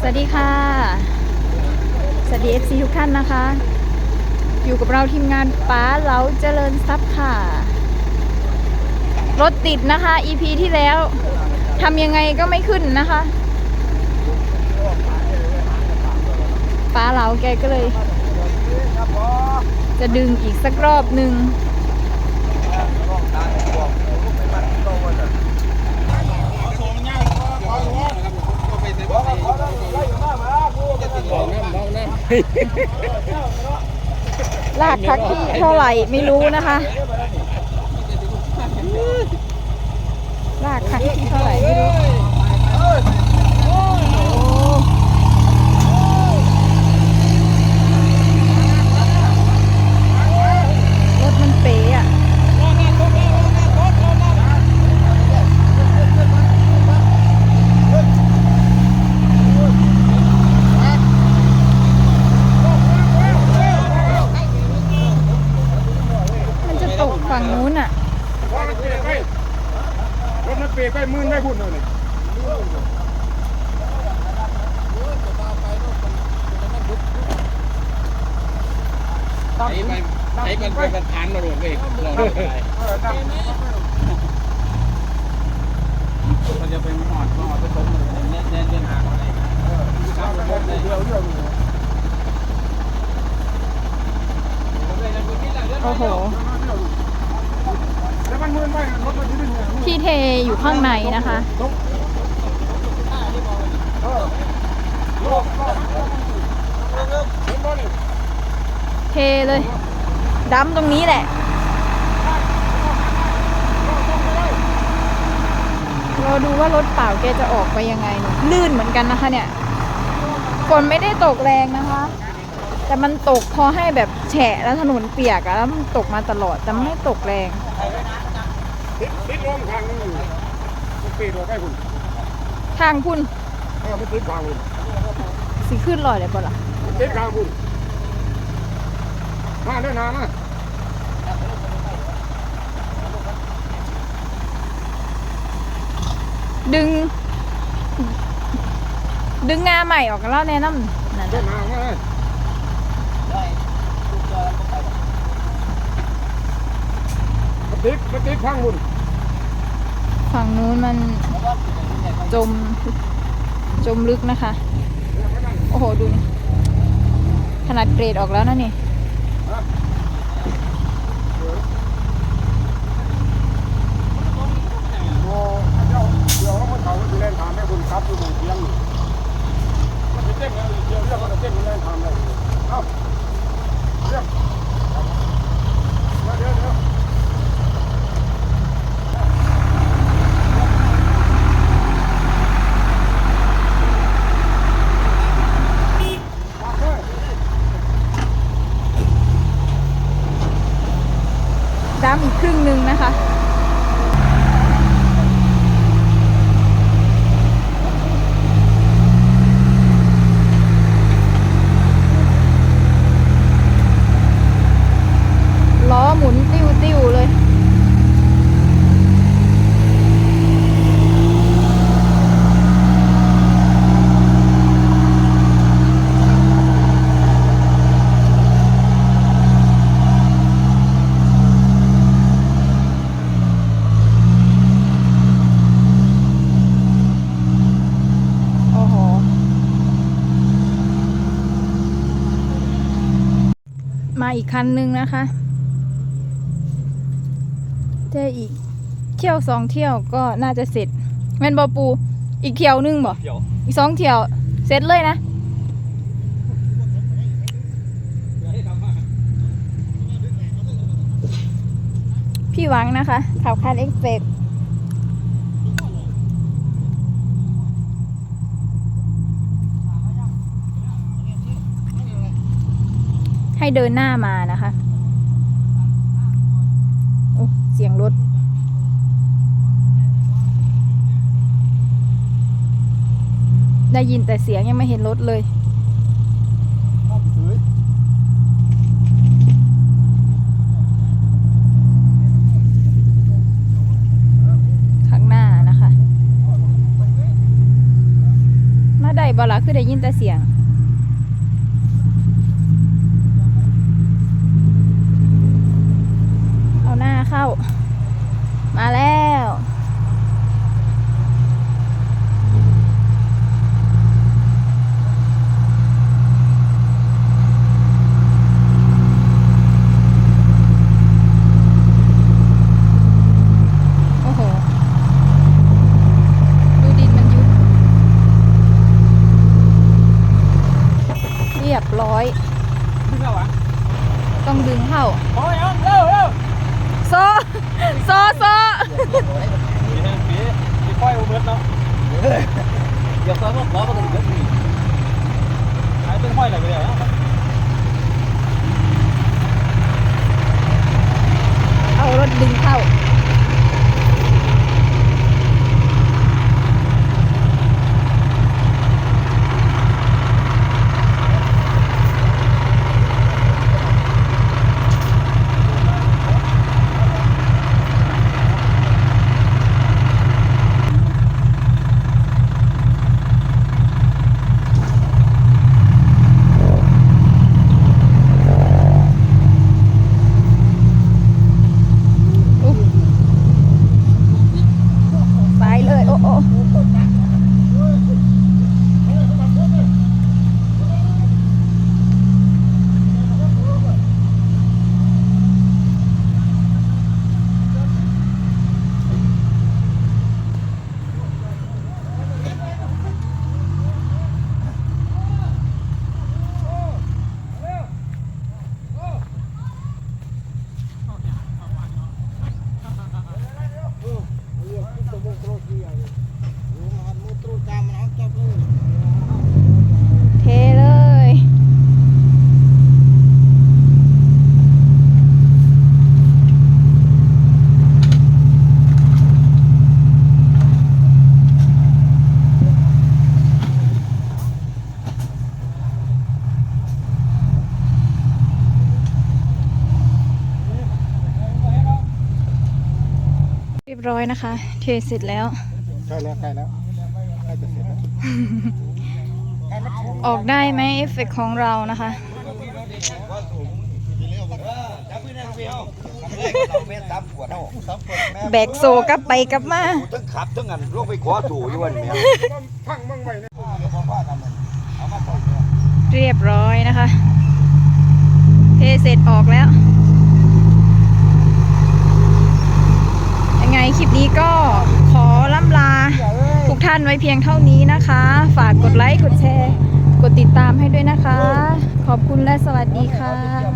สวัสดีค่ะ สวัสดี FC ทุกท่านนะคะ อยู่กับเราทีมงานป้าเล้าเจริญทรัพย์ค่ะ รถติดนะคะ EP ที่แล้วทำยังไงก็ไม่ขึ้นนะคะ ป้าเล้าแกก็เลย จะดึงอีกสักรอบหนึ่ง ลากทักที่เท่าไหร่ไม่รู้นะคะ ลากทักที่เท่าไหร่ไม่รู้โอ้รถมันเป๋อะมันจะตกฝั่งนู้นอะ รถมันเปรกไปรถมันเปรก ไปมื่นไม่พูดเลยนี่ไอ้ไปไอ้มันเป็นประธานมาโดดเองเราได้ไปเออตั้งมันจะเป็นหอดหอดผสมเลยเน้นเน้นเน้นหางอะไรตั้งรถเดียวเดียวโอ้โห แล้วมันมื่นไปรถมันยืด ที่เทอยู่ข้างในนะคะ เทเลยดั้มตรงนี้แหละเราดูว่ารถเปล่าแกจะออกไปยังไงลื่นเหมือนกันนะคะเนี่ยฝนไม่ได้ตกแรงนะคะ แต่มันตกพอให้แบบแฉะแล้วถนนเปียกอะแล้วมันตกมาตลอดแต่ไม่ตกแรง ติดติดลมทางนึงอยู่มันเปรกออกไปคุณทางพุ่นเออมันติดทางคุณสีขึ้นลอยเลยปะล่ะมันติดทางคุณมาเดินหน้ามาดึง ดึงงาใหม่ออกกันแล้วแนะนำนะเดินหน้ามามั นติดมันติดทางคุณฝั่งนู้นมันจม จมลึกนะคะ โอ้โห ดูนี่ขนาดเกรดออกแล้วนะนี่โอ้เดี๋ยวเดี๋ยวมันเขาจะเล่นทางให้คุณครับอยู่บนเตียงนี่มันจะเต้นอะไรเดี๋ยวเรื่องมันจะเต้นมันเล่นทางเลยเอ้าเรื่องเดี๋ยวเดี๋ยวเดี๋ยว ด้าม อีกครึ่งหนึ่งนะคะ ล้อหมุนติ้วติ้วๆเลย โอ้โห มาอีกคันหนึ่งนะคะเจะอีกเที่ยวสองเที่ยวก็น่าจะเสร็จแม่นบอปูอีกเที่ยวหนึงบ่เดี๋ยวอีกสองเที่ยวเสร็จเลยนะพี่หวังนะคะขับคันเอ็กเฟก ให้เดินหน้ามานะคะโอ้เสียงรถได้ยินแต่เสียงยังไม่เห็นรถเลยข้างหน้านะคะ มาได้บ่ล่ะคือได้ยินแต่เสียง เอาหน้าเข้า มาแล้ว โอ้โห ดูดินมันยุบเรียบร้อย ดึงเอาวะ ต้องดึงเข้าโอ้ยเอาเร็วเร็วโซโซโซปีนึงปีปีค่อยอุเบิร์ตเนาะเดี๋ยวเขาก็ขอมากันอีกทีไอ้ต้นห้อยอะไรไปเลยอะ เอารถดึงเข้า อุ๊ยไปเลย โอ้โอ้เทเลย เรียบร้อยนะคะ เทเสร็จแล้วใช่แล้วใกล้แล้วใกล้จะเสร็จแล้วออกได้ไหมเอฟเฟกต์ของเรานะคะแม่ตับขวดเท่าแบกโซกลับไปกลับมาทั้งขับทั้งอันลงไปขอถูอยู่วันแม่พังมั่งไว้นะเรียบร้อยนะคะเทเสร็จออกแล้ว ยังไง คลิปนี้ก็ขอล่ำลาทุกท่านไว้เพียงเท่านี้นะคะ ฝากกดไลค์ กดแชร์ กดติดตามให้ด้วยนะคะ ขอบคุณและสวัสดีค่ะ